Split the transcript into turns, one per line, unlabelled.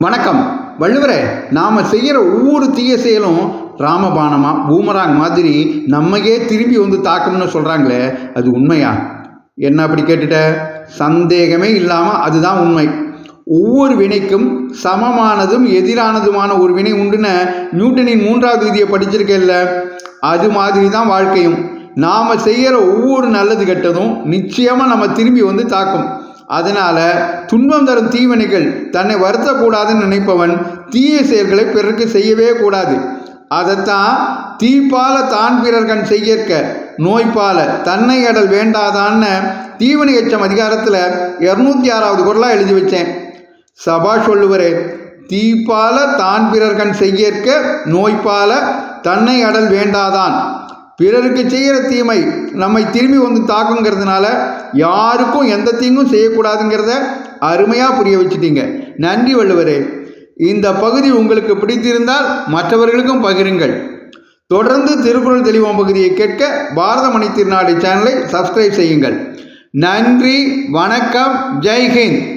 வணக்கம். வள்ளுவரே நாம் செய்கிற ஒவ்வொரு தீய செயலும் ராமபானமா பூமராங் மாதிரி நம்மையே திரும்பி வந்து தாக்கம்னு சொல்கிறாங்களே அது உண்மையா? என்ன அப்படி கேட்டுட்ட? சந்தேகமே இல்லாமல் அதுதான் உண்மை. ஒவ்வொரு வினைக்கும் சமமானதும் எதிரானதுமான ஒரு வினை உண்டுன்னு நியூட்டனின் மூன்றாவது விதியை படிச்சிருக்கேன்ல அது மாதிரி தான் வாழ்க்கையும். நாம் செய்கிற ஒவ்வொரு நல்லது கெட்டதும் நிச்சயமாக நம்ம திரும்பி வந்து தாக்கும். அதனால துன்பம் தரும் தீவனைகள் தன்னை வருத்தக்கூடாதுன்னு நினைப்பவன் தீய செயல்களை பிறருக்கு செய்யவே கூடாது. அதைத்தான் தீப்பால தான் பிறர்கண் செய்யற்க நோய்பால தன்னை அடல் வேண்டாதான்னு தீவனை எச்சம் அதிகாரத்தில் இரநூத்தி ஆறாவது குரலாக எழுதி வச்சேன். சபா சொல்லுவரே தீப்பால தான் பிறர்கண் செய்யற்க நோய்பால தன்னை அடல் வேண்டாதான். பிறருக்கு செய்கிற தீமை நம்மை திரும்பி வந்து தாக்குங்கிறதுனால யாருக்கும் எந்த தீங்கும் செய்யக்கூடாதுங்கிறத அருமையாக புரிய வச்சுட்டீங்க. நன்றி வள்ளுவரே. இந்த பகுதி உங்களுக்கு பிடித்திருந்தால் மற்றவர்களுக்கும் பகிருங்கள். தொடர்ந்து திருக்குறள் தெளிவாம் பகுதியை கேட்க பாரதமணி திருநாடு சேனலை சப்ஸ்கிரைப் செய்யுங்கள். நன்றி வணக்கம் ஜெய்ஹிந்த்.